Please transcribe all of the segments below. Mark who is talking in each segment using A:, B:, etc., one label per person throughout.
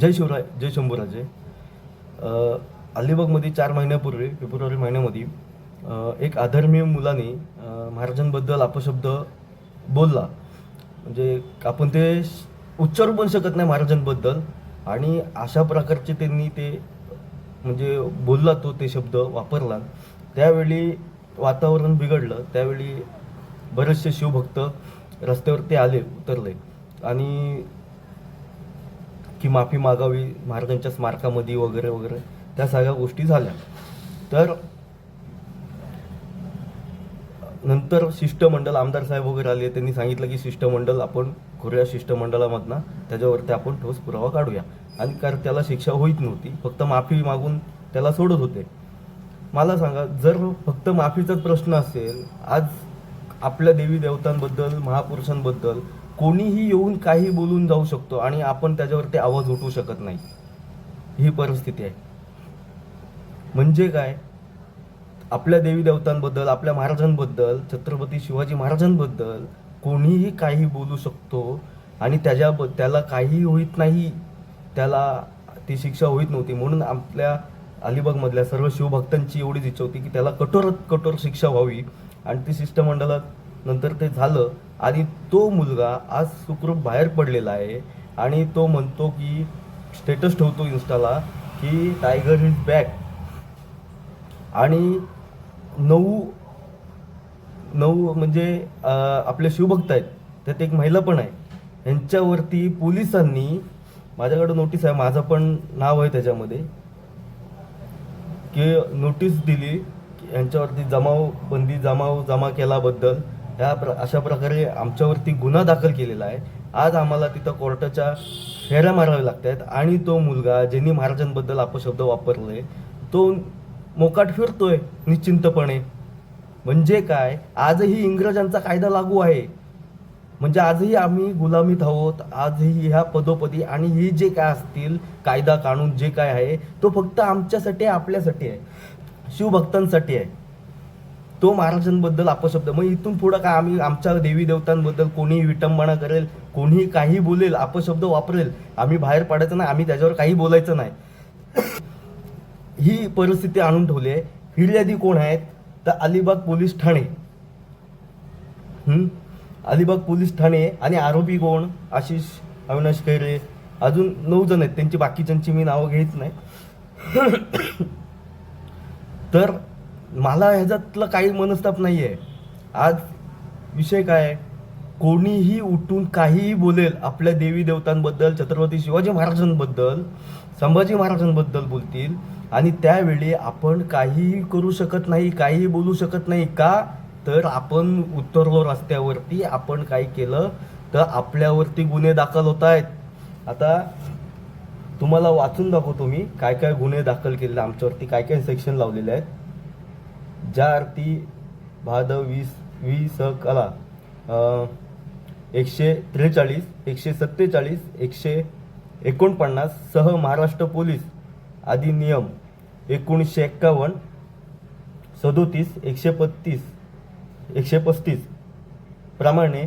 A: जय शिवराय जय शंभूराजे अलिबागमध्ये चार महिन्यापूर्वी फेब्रुवारी महिन्यामध्ये एक अधर्मीय मुलाने महाराजांबद्दल अपशब्द बोलला. म्हणजे आपण ते श- उच्चारू पण शकत नाही महाराजांबद्दल आणि अशा प्रकारचे त्यांनी ते म्हणजे बोलला तो ते शब्द वापरला. त्यावेळी वातावरण बिघडलं. त्यावेळी बरेचसे शिवभक्त रस्त्यावरती आले उतरले. आणि की माफी मागावी महाराजांच्या स्मारकामध्ये वगैरे वगैरे त्या सगळ्या गोष्टी झाल्या. तर नंतर शिष्टमंडळ आमदार साहेब वगैरे आले त्यांनी सांगितलं की शिष्टमंडळ आपण करूया शिष्टमंडळामधनं त्याच्यावरती आपण ठोस पुरावा काढूया. आणि कारण त्याला शिक्षा होईत नव्हती फक्त माफी मागून त्याला सोडत होते. मला सांगा जर फक्त माफीचाच प्रश्न असेल आज आपल्या देवी देवतांबद्दल महापुरुषांबद्दल कोणीही येऊन काही बोलून जाऊ शकतो आणि आपण त्याच्यावरती आवाज उठवू शकत नाही. ही परिस्थिती आहे. म्हणजे काय? आपल्या देवी देवतांबद्दल आपल्या महाराजांबद्दल छत्रपती शिवाजी महाराजांबद्दल कोणीही काही बोलू शकतो आणि त्याच्या त्याला काही होईत नाही. त्याला ती शिक्षा होईत नव्हती. म्हणून आपल्या अलिबागमधल्या सर्व शिवभक्तांची एवढीच इच्छा होती की त्याला कठोरात कठोर शिक्षा व्हावी. आणि ती शिष्टमंडळात नंतर ते झालं. आणि तो मुलगा आज सुखरूप बाहेर पडलेला आहे आणि तो म्हणतो की स्टेटस ठेवतो इन्स्टाला की टायगर इज बॅक आणि नऊ नऊ म्हणजे आपले शिवभक्त आहेत त्यात एक महिला पण आहे. यांच्यावरती पोलिसांनी माझ्याकडे नोटीस आहे माझं पण नाव आहे त्याच्यामध्ये की नोटीस दिली यांच्यावरती जमाव बंदी जमाव जमा केल्याबद्दल ह्या प्र अशा प्रकारे आमच्यावरती गुन्हा दाखल केलेला आहे. आज आम्हाला तिथं कोर्टाच्या फेऱ्या माराव्या लागत आहेत आणि तो मुलगा ज्यांनी महाराजांबद्दल अपशब्द वापरले तो मोकाट फिरतोय निश्चिंतपणे. म्हणजे काय? आजही इंग्रजांचा कायदा लागू आहे. म्हणजे आजही आम्ही गुलामीत आहोत. आजही ह्या पदोपदी आणि ही जे काय असतील कायदा कानून जे काय आहे तो फक्त आमच्यासाठी आपल्यासाठी आहे. शिवभक्तांसाठी आहे. तो महाराजांबद्दल अपशब्द. मग इथून पुढं काय आम्ही आमच्या देवी देवतांबद्दल कोणीही विटंबना करेल कोणीही काही बोलेल अपशब्द वापरेल आम्ही बाहेर पडायचं नाही आम्ही त्याच्यावर काही बोलायचं नाही. ही परिस्थिती आणून ठेवली आहे. फिर्यादी कोण आहेत? तर अलिबाग पोलीस ठाणे. अलिबाग पोलीस ठाणे आणि आरोपी कोण? आशिष अविनाश खैरे. अजून नऊ जण आहेत. त्यांची बाकीच्यांची मी नावं घेत नाही. तर मला ह्याच्यातलं काही मनस्ताप नाही आहे आज विषय काय? कोणीही उठून काहीही बोलेल आपल्या देवी देवतांबद्दल छत्रपती शिवाजी महाराजांबद्दल संभाजी महाराजांबद्दल बोलतील. आणि त्यावेळी आपण काहीही करू शकत नाही काहीही बोलू शकत नाही का? तर आपण उतरलो रस्त्यावरती आपण काय केलं? तर आपल्यावरती गुन्हे दाखल होत आहेत. आता तुम्हाला वाचून दाखवतो मी काय काय गुन्हे दाखल केलेले आमच्यावरती काय काय सेक्शन लावलेले आहेत. ज्या अर्थी भादव वीस वीस कला एकशे त्रेचाळीस एकशे सत्तेचाळीस एकशे एकोणपन्नास सह महाराष्ट्र पोलीस अधिनियम एकोणीसशे एक्कावन्न सदोतीस एकशे पस्तीस एकशे पस्तीस प्रमाणे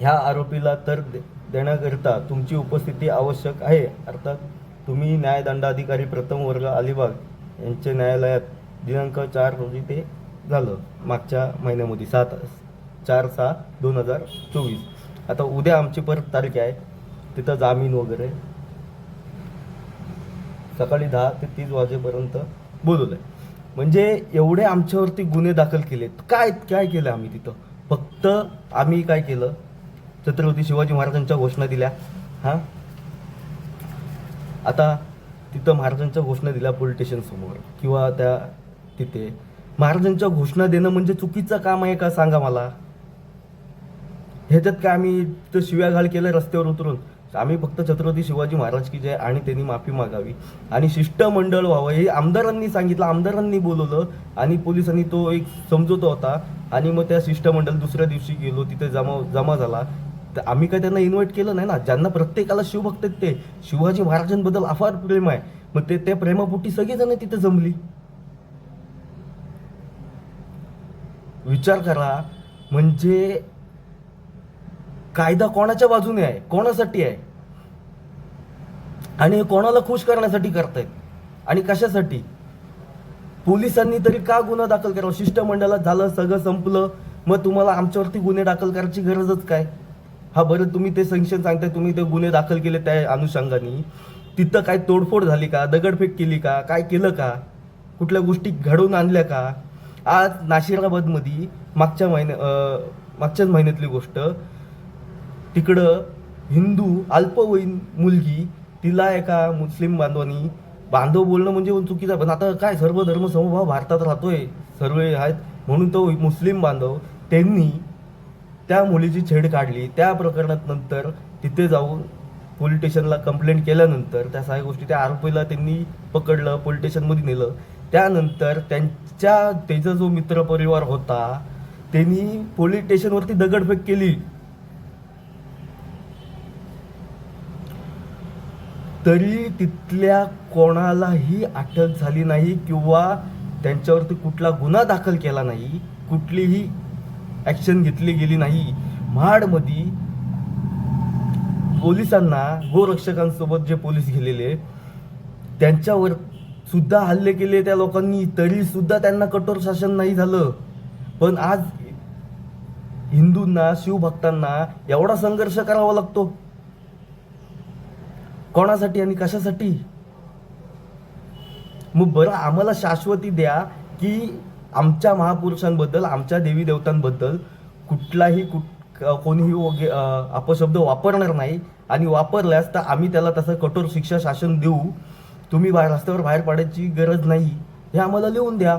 A: ह्या आरोपीला तर दे- देण्याकरिता तुमची उपस्थिती आवश्यक आहे. अर्थात तुम्ही न्यायदंडाधिकारी प्रथम वर्ग अलिबाग यांचे न्यायालयात दिनांक चार रोजी ते झालं. मागच्या महिन्यामध्ये सात चार सहा दोन हजार चोवीस. आता उद्या आमची परत तारीख आहे. तिथं जामीन वगैरे सकाळी दहा ते तीस वाजेपर्यंत बोलवलं आहे म्हणजे एवढे आमच्यावरती गुन्हे दाखल केलेत. काय काय केलं आम्ही तिथं? फक्त आम्ही काय केलं? छत्रपती शिवाजी महाराजांच्या घोषणा दिल्या. हां? आता तिथं महाराजांच्या घोषणा दिल्या पोलीस स्टेशन समोर किंवा त्या तिथे. महाराजांच्या घोषणा देणं म्हणजे चुकीचं काम आहे का सांगा मला? ह्याच्यात काय आम्ही तिथं शिव्याघाल केलं रस्त्यावर उतरून? आम्ही फक्त छत्रपती शिवाजी महाराज की जय आणि त्यांनी माफी मागावी. आणि शिष्टमंडळ व्हावं हे आमदारांनी सांगितलं आमदारांनी बोलवलं आणि पोलिसांनी तो एक समजवतो होता. आणि मग त्या शिष्टमंडळ दुसऱ्या दिवशी गेलो तिथे जमा जमा झाला. तर आम्ही काय त्यांना इन्व्हाइट केलं नाही ना? ज्यांना प्रत्येकाला शिवभक्त ते. शिवाजी महाराजांबद्दल अफार प्रेम आहे. मग ते त्या प्रेमापोटी सगळेजण तिथे जमली. विचार करा. म्हणजे कायदा कोणाच्या बाजूने आहे? कोणासाठी आहे? आणि हे कोणाला खुश करण्यासाठी करतायत? आणि कशासाठी? पोलिसांनी तरी का गुन्हा दाखल करावा? शिष्टमंडळात झालं सगळं संपलं. मग तुम्हाला आमच्यावरती गुन्हे दाखल करायची गरजच काय? हा बरं तुम्ही ते संशय सांगताय तुम्ही ते गुन्हे दाखल केले त्या अनुषंगाने. तिथं काय तोडफोड झाली का? दगडफेक केली का? काय केलं का? कुठल्या गोष्टी घडवून आणल्या का? आज नाशिराबादमध्ये मागच्या महिन्या मागच्याच महिन्यातली गोष्ट तिकडं हिंदू अल्पवयीन मुलगी तिला एका मुस्लिम बांधवानी बांधव बोलणं म्हणजे पण चुकीचं आहे. पण आता काय सर्व धर्म समभाव भारतात राहतोय सर्व आहेत. म्हणून तो मुस्लिम बांधव त्यांनी त्या मुलीची छेड काढली. त्या प्रकरणात नंतर तिथे जाऊन पोलीस स्टेशनला कंप्लेंट केल्यानंतर त्या सगळ्या गोष्टी त्या आरोपीला त्यांनी पकडलं पोलीस स्टेशनमध्ये नेलं. त्यानंतर त्यांच्या त्याचा जो मित्र परिवार होता त्यांनी पोलीस स्टेशनवरती दगडफेक केली. तरी तिथल्या कोणालाही अटक झाली नाही किंवा त्यांच्यावरती कुठला गुन्हा दाखल केला नाही कुठलीही ॲक्शन घेतली गेली नाही. महाडमध्ये पोलिसांना गोरक्षकांसोबत जे पोलीस गेलेले त्यांच्यावर सुद्धा हल्ले केले त्या लोकांनी तरी सुद्धा त्यांना कठोर शासन नाही झालं. पण आज हिंदूंना शिवभक्तांना एवढा संघर्ष करावा लागतो. कोणासाठी आणि कशासाठी? मग बरं आम्हाला शाश्वती द्या की आमच्या महापुरुषांबद्दल आमच्या देवी देवतांबद्दल कुठलाही कुठ कोणीही अपशब्द वापरणार नाही. आणि वापरल्यास तर आम्ही त्याला तसं कठोर शिक्षा शासन देऊ. तुम्ही बाहेर रस्त्यावर बाहेर पडायची गरज नाही. हे आम्हाला लिहून द्या.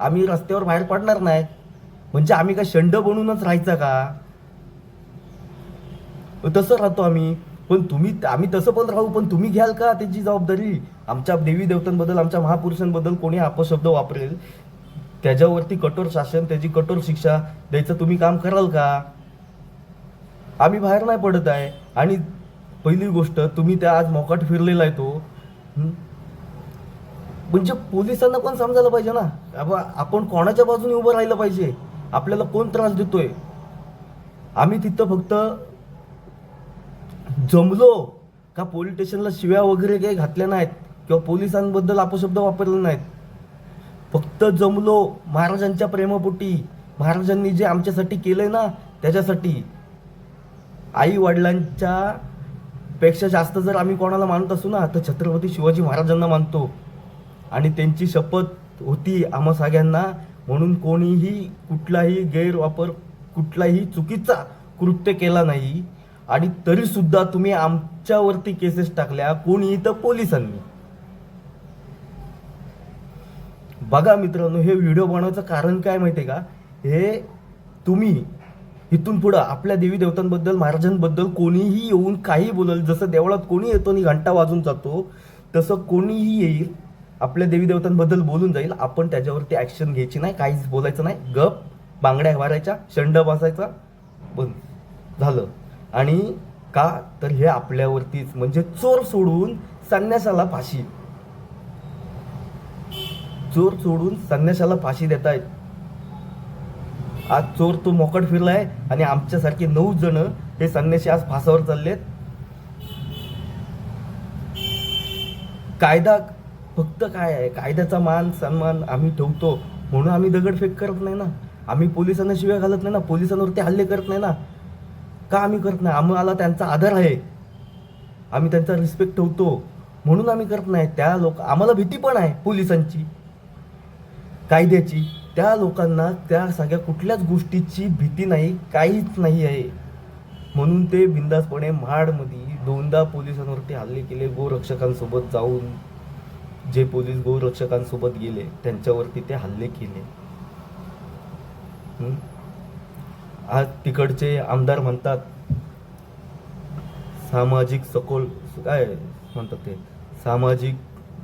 A: आम्ही रस्त्यावर बाहेर पडणार नाही. म्हणजे आम्ही काय शंड बनूनच राहायचा का? तसं राहतो आम्ही. पण तुम्ही आम्ही तसं पण राहू पण तुम्ही घ्याल का त्याची जबाबदारी? आमच्या देवी देवतांबद्दल आमच्या महापुरुषांबद्दल कोणी अपशब्द वापरेल? त्याच्यावरती कठोर शासन त्याची कठोर शिक्षा द्यायचं तुम्ही काम कराल का? आम्ही बाहेर नाही पडत आहे. आणि पहिली गोष्ट तुम्ही त्या आज मोकाट फिरलेला आहे तो. म्हणजे पोलिसांना पण समजायला पाहिजे ना. बाबा आपण कोणाच्या बाजूने उभं राहिलं पाहिजे? आपल्याला कोण त्रास देतोय? आम्ही तिथं फक्त जमलो का पोलीस स्टेशनला शिव्या वगैरे काही घातल्या नाहीत किंवा पोलिसांबद्दल अपशब्द वापरले नाहीत? फक्त जमलो महाराजांच्या प्रेमापोटी. महाराजांनी जे आमच्यासाठी केलंय ना त्याच्यासाठी आई वडिलांच्या पेक्षा जास्त जर आम्ही कोणाला मानत असू ना तर छत्रपती शिवाजी महाराजांना मानतो. आणि त्यांची शपथ होती आम्हा सगळ्यांना म्हणून कोणीही कुठलाही गैरवापर कुठलाही चुकीचा कृत्य केला नाही. आणि तरी सुद्धा तुम्ही आमच्यावरती केसेस टाकल्या कोणी तर पोलिसांनी. बघा मित्रांनो हे व्हिडिओ बनवायचं कारण काय माहितीये का? हे तुम्ही इथून पुढं आपल्या देवी देवतांबद्दल महाराजांबद्दल कोणीही येऊन काही बोलल जसं देवळात कोणी येतो आणि घंटा वाजून जातो तसं कोणीही येईल आपल्या देवी देवतांबद्दल बोलून जाईल. आपण त्याच्यावरती ऍक्शन घ्यायची नाही काहीच बोलायचं नाही. गप बांगड्या मारायच्या शंड बसायचा बंद. झालं. आणि का? तर हे आपल्यावरतीच म्हणजे चोर सोडून संन्यासाला फाशी. चोर सोडून संन्यासाला फाशी देतायत. आज चोर तो मोकट फिरलाय आणि आमच्यासारखे नऊ जण हे संन्याशी आज फासावर चाललेत? कायदा फक्त काय आहे? कायद्याचा मान सन्मान आम्ही ठेवतो. म्हणून आम्ही दगडफेक करत नाही ना. आम्ही पोलिसांना शिव्या घालत नाही ना. पोलिसांवरती हल्ले करत नाही ना. का आम्ही करत नाही? आम्हाला त्यांचा आदर आहे. आम्ही त्यांचा रिस्पेक्ट ठेवतो. म्हणून आम्ही करत नाही. त्या लोक आम्हाला भीती पण आहे पोलिसांची. कायद्याची. त्या लोकांना त्या सगळ्या कुठल्याच गोष्टीची भीती नाही काहीच नाही आहे. म्हणून ते बिंदासपणे महाडमध्ये दोनदा पोलिसांवरती हल्ले केले गोरक्षकांसोबत जाऊन. जे पोलीस गोरक्षकांसोबत गेले त्यांच्यावरती ते हल्ले केले. आज तिकडचे आमदार म्हणतात सामाजिक सखोल काय म्हणतात ते? सामाजिक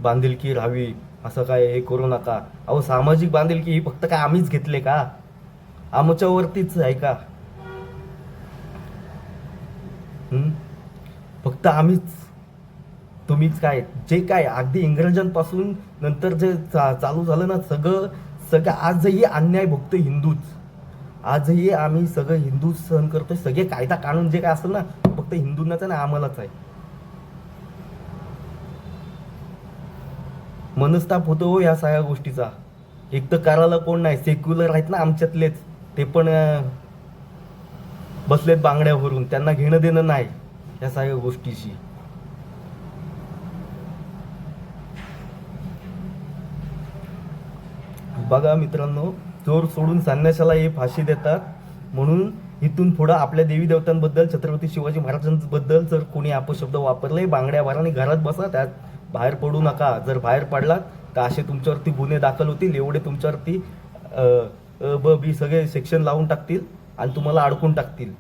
A: बांधिलकी राहावी. असं काय हे करू नका. अहो सामाजिक बांधिलकी ही फक्त काय आम्हीच घेतले का? आमच्यावरतीच आहे का? फक्त आम्हीच. तुम्हीच काय जे काय अगदी इंग्रजांपासून नंतर जे चा- चालू झालं ना सगळं सगळं आजही अन्याय भोगतो हिंदूच. आजही आम्ही सगळं हिंदू सहन करतोय. सगळे कायदा कानून जे काय असेल ना फक्त हिंदूंनाच ना आम्हालाच आहे. मनस्ताप होतो हो या सगळ्या गोष्टीचा. एक तर करायला कोण नाही सेक्युलर आहेत ना आमच्यातलेच. ते पण बसलेत बांगड्यावरून त्यांना घेणं देणं नाही या सगळ्या गोष्टीशी. बघा मित्रांनो चोर सोडून संन्यासाला हे फाशी देतात. म्हणून इथून पुढं आपल्या देवी देवतांबद्दल छत्रपती शिवाजी महाराजांबद्दल जर कोणी अपशब्द वापरले बांगड्या वाराने घरात बसा त्यात बाहेर पडू नका. जर बाहेर पडलात तर असे तुमच्यावरती गुन्हे दाखल होतील. एवढे तुमच्यावरती ब बी सगळे सेक्शन लावून टाकतील आणि तुम्हाला अडकून टाकतील.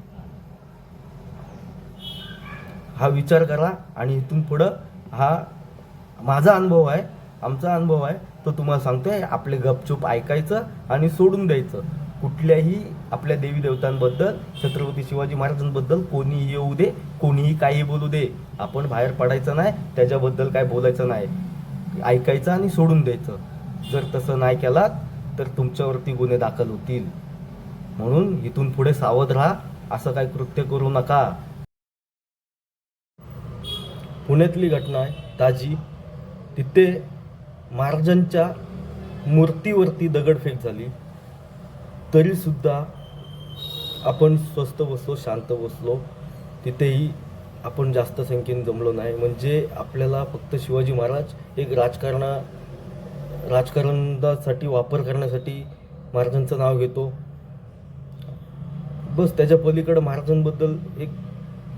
A: हा विचार करा आणि इथून पुढं हा माझा अनुभव आहे आमचा अनुभव आहे. तो तुम्हाला सांगतोय. आपले गपचूप ऐकायचं आणि सोडून द्यायचं. कुठल्याही आपल्या देवी देवतांबद्दल छत्रपती शिवाजी महाराजांबद्दल कोणीही येऊ दे कोणीही काही बोलू दे. आपण बाहेर पडायचं नाही त्याच्याबद्दल काय बोलायचं नाही. ऐकायचं आणि सोडून द्यायचं. जर तसं नाही केलात तर तुमच्यावरती गुन्हे दाखल होतील. म्हणून इथून पुढे सावध राहा असं काही कृत्य करू नका. पुण्यातली घटना आहे ताजी. तिथे महाराजांच्या मूर्तीवरती दगडफेक झाली. तरीसुद्धा आपण स्वस्त बसलो शांत बसलो तिथेही आपण जास्त संख्येने जमलो नाही. म्हणजे आपल्याला फक्त शिवाजी महाराज एक राजकारणा राजकारणासाठी वापर करण्यासाठी महाराजांचं नाव घेतो. बस त्याच्या पलीकडं महाराजांबद्दल एक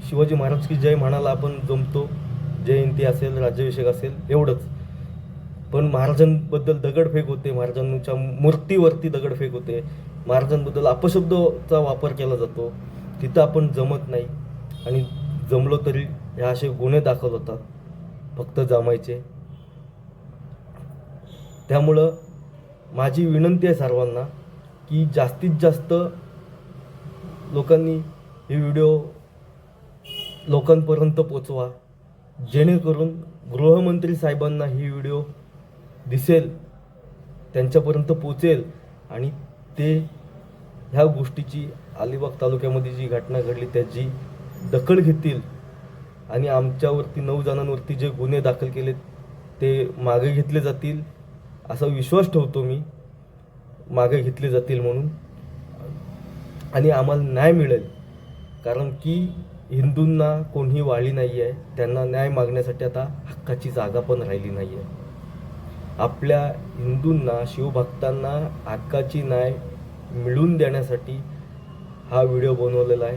A: शिवाजी महाराज की जय म्हणाला आपण जमतो. जयंती असेल राज्याभिषेक असेल एवढंच. पण महाराजांबद्दल दगडफेक होते. महाराजांच्या मूर्तीवरती दगडफेक होते. महाराजांबद्दल अपशब्दचा वापर केला जातो. तिथं आपण जमत नाही. आणि जमलो तरी ह्या असे गुन्हे दाखल होतात. फक्त जमायचे. त्यामुळं माझी विनंती आहे सर्वांना की जास्तीत जास्त लोकांनी हे व्हिडिओ लोकांपर्यंत पोचवा. जेणेकरून गृहमंत्री साहेबांना ही व्हिडिओ दिसेल त्यांच्यापर्यंत पोचेल आणि ते ह्या गोष्टीची अलिबाग तालुक्यामध्ये जी घटना घडली त्याची दखल घेतील. आणि आमच्यावरती नऊ जणांवरती जे गुन्हे दाखल केले ते मागे घेतले जातील असा विश्वास ठेवतो मी. मागे घेतले जातील म्हणून. आणि आम्हाला न्याय मिळेल. कारण की हिंदूंना कोणीही वाळी नाही आहे त्यांना न्याय मागण्यासाठी आता हक्काची जागा पण राहिली नाही आहे आपल्या हिंदूंना शिवभक्तांना हक्काची न्याय मिळवून देण्यासाठी हा व्हिडिओ बनवलेला आहे.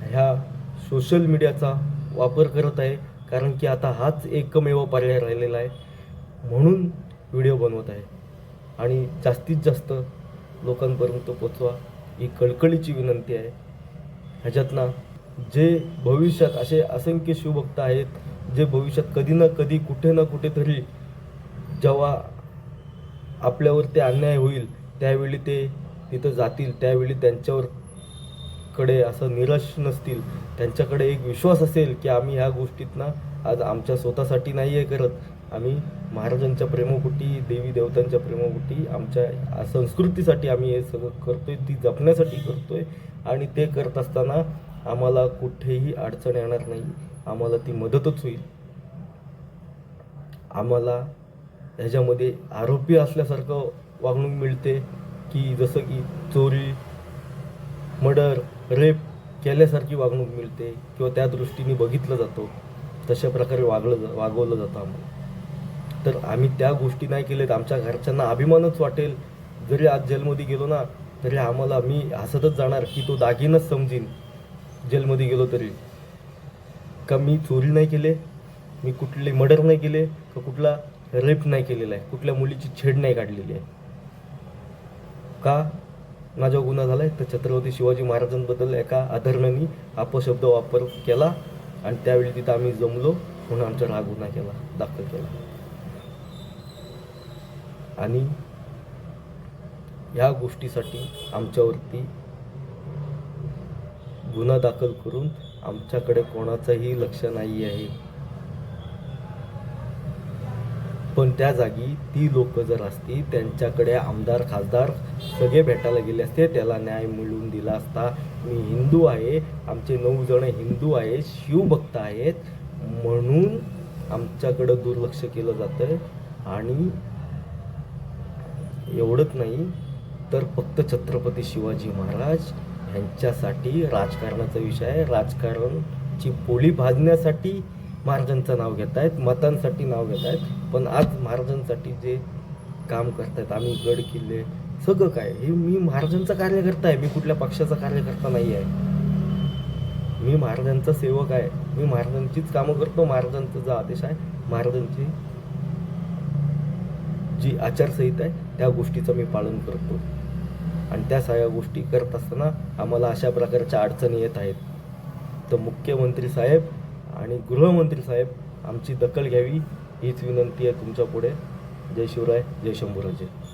A: ह्या सोशल मीडियाचा वापर करत आहे कारण की आता हाच एकमेव पर्याय राहिलेला आहे. म्हणून व्हिडिओ बनवत आहे. आणि जास्तीत जास्त लोकांपर्यंत पोचवा ही कळकळीची विनंती आहे. ह्याच्यातनं जे भविष्यात असे असंख्य शिवभक्त आहेत जे भविष्यात कधी ना कधी कुठे ना कुठेतरी जेव्हा आपल्यावरती अन्याय होईल त्यावेळी ते तिथं जातील त्यावेळी त्यांच्यावर कडे असं निराश नसतील. त्यांच्याकडे एक विश्वास असेल की आम्ही ह्या गोष्टीतनं आज आमच्या स्वतःसाठी नाही आहे करत. आम्ही महाराजांच्या प्रेमोपोटी देवी देवतांच्या प्रेमोपोटी आमच्या संस्कृतीसाठी आम्ही हे सगळं करतो आहे ती जपण्यासाठी करतो आहे आणि ते करत असताना आम्हाला कुठेही अडचण येणार नाही. आम्हाला ती मदतच होईल. आम्हाला ह्याच्यामध्ये आरोपी असल्यासारखं वागणूक मिळते की जसं की चोरी मर्डर रेप केल्यासारखी वागणूक मिळते किंवा त्या दृष्टीने बघितलं जातो. तशा प्रकारे वागलं जा वागवलं जातं आम्हाला. तर आम्ही त्या गोष्टी नाही केल्यात. आमच्या घरच्यांना अभिमानच वाटेल. जरी आज जेलमध्ये गेलो ना तरी आम्हाला मी हसतच जाणार की तो दागिनच समजीन. जेलमध्ये गेलो तरी. का मी चोरी नाही केले? मी कुठले मर्डर नाही केले? का कुठला रेप नाही केलेला आहे. कुठल्या मुलीची छेड नाही काढलेली आहे. का? माझा गुन्हा झाला आहे तर छत्रपती शिवाजी महाराजांबद्दल एका अधर्म्यानी अपशब्द वापर केला आणि त्यावेळी तिथं आम्ही जमलो म्हणून आमचा हा गुन्हा केला दाखल केला. आणि या गोष्टीसाठी आमच्यावरती गुन्हा दाखल करून आमच्याकडे कोणाचंही लक्ष नाही आहे पण त्या जागी ती लोक जर असती त्यांच्याकडे आमदार खासदार सगळे भेटायला गेले असते त्याला न्याय मिळवून दिला असता. मी हिंदू आहे आमचे नऊ जण हिंदू आहेत शिवभक्त आहेत म्हणून आमच्याकडं दुर्लक्ष केलं जातं आणि एवढंच नाही तर फक्त छत्रपती शिवाजी महाराज ह्यांच्यासाठी राजकारणाचा विषय आहे. राजकारणची पोळी भाजण्यासाठी महाराजांचं नाव घेत आहेत मतांसाठी नाव घेत आहेत पण आज महाराजांसाठी जे काम करतायत आम्ही गड किल्ले सगळं काय हे मी महाराजांचा कार्यकर्ता आहे मी कुठल्या पक्षाचा कार्यकर्ता नाही आहे. मी महाराजांचा सेवक आहे मी महाराजांचीच कामं करतो महाराजांचा जो आदेश आहे महाराजांची जी आचारसंहिता आहे त्या गोष्टीचं मी पालन करतो. आणि त्या सगळ्या गोष्टी करत असताना आम्हाला अशा प्रकारच्या अडचणी येत आहेत. तर मुख्यमंत्री साहेब आणि गृहमंत्री साहेब आमची दखल घ्यावी हीच विनंती आहे तुमच्यापुढे. जय शिवराय जय शंभूराजे.